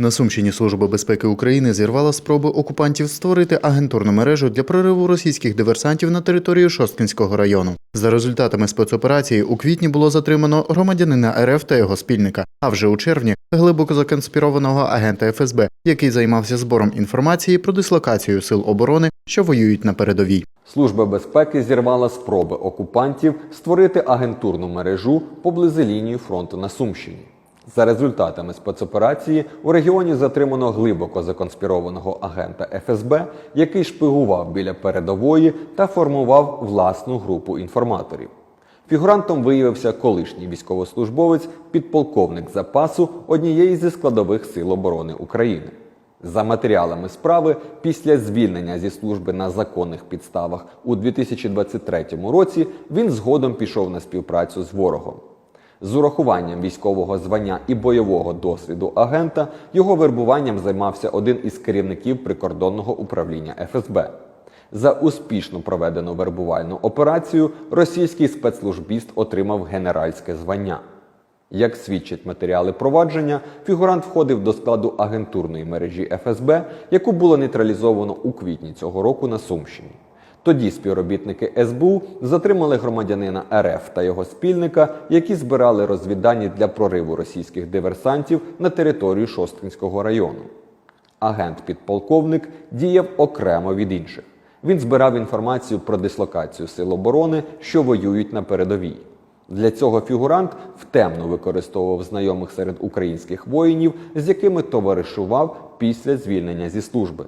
На Сумщині Служба безпеки України зірвала спроби окупантів створити агентурну мережу для прориву російських диверсантів на територію Шосткинського району. За результатами спецоперації у квітні було затримано громадянина РФ та його спільника, а вже у червні глибоко законспірованого агента ФСБ, який займався збором інформації про дислокацію сил оборони, що воюють на передовій. Служба безпеки зірвала спроби окупантів створити агентурну мережу поблизу лінії фронту на Сумщині. За результатами спецоперації у регіоні затримано глибоко законспірованого агента ФСБ, який шпигував біля передової та формував власну групу інформаторів. Фігурантом виявився колишній військовослужбовець, підполковник запасу однієї зі складових сил оборони України. За матеріалами справи, після звільнення зі служби на законних підставах у 2023 році він згодом пішов на співпрацю з ворогом. З урахуванням військового звання і бойового досвіду агента його вербуванням займався один із керівників прикордонного управління ФСБ. За успішно проведену вербувальну операцію російський спецслужбіст отримав генеральське звання. Як свідчать матеріали провадження, фігурант входив до складу агентурної мережі ФСБ, яку було нейтралізовано у квітні цього року на Сумщині. Тоді співробітники СБУ затримали громадянина РФ та його спільника, які збирали розвіддані для прориву російських диверсантів на територію Шосткинського району. Агент-підполковник діяв окремо від інших. Він збирав інформацію про дислокацію сил оборони, що воюють на передовій. Для цього фігурант втемно використовував знайомих серед українських воїнів, з якими товаришував після звільнення зі служби.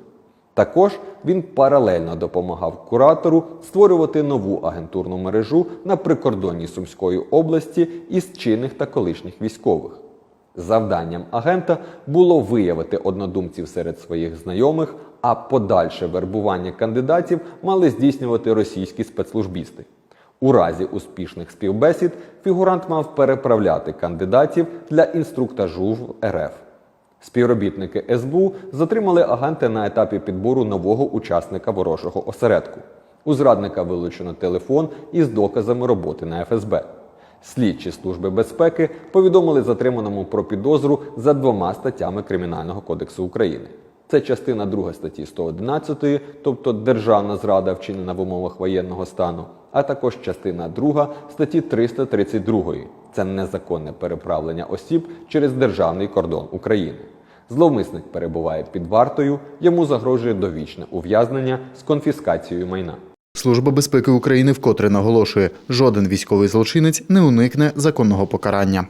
Також він паралельно допомагав куратору створювати нову агентурну мережу на прикордонні Сумської області із чинних та колишніх військових. Завданням агента було виявити однодумців серед своїх знайомих, а подальше вербування кандидатів мали здійснювати російські спецслужбісти. У разі успішних співбесід фігурант мав переправляти кандидатів для інструктажу в РФ. Співробітники СБУ затримали агента на етапі підбору нового учасника ворожого осередку. У зрадника вилучено телефон із доказами роботи на ФСБ. Слідчі служби безпеки повідомили затриманому про підозру за двома статтями Кримінального кодексу України. Це частина 2 статті 111, тобто державна зрада вчинена в умовах воєнного стану, а також частина 2 статті 332. Це незаконне переправлення осіб через державний кордон України. Зловмисник перебуває під вартою, йому загрожує довічне ув'язнення з конфіскацією майна. Служба безпеки України вкотре наголошує, жоден військовий злочинець не уникне законного покарання.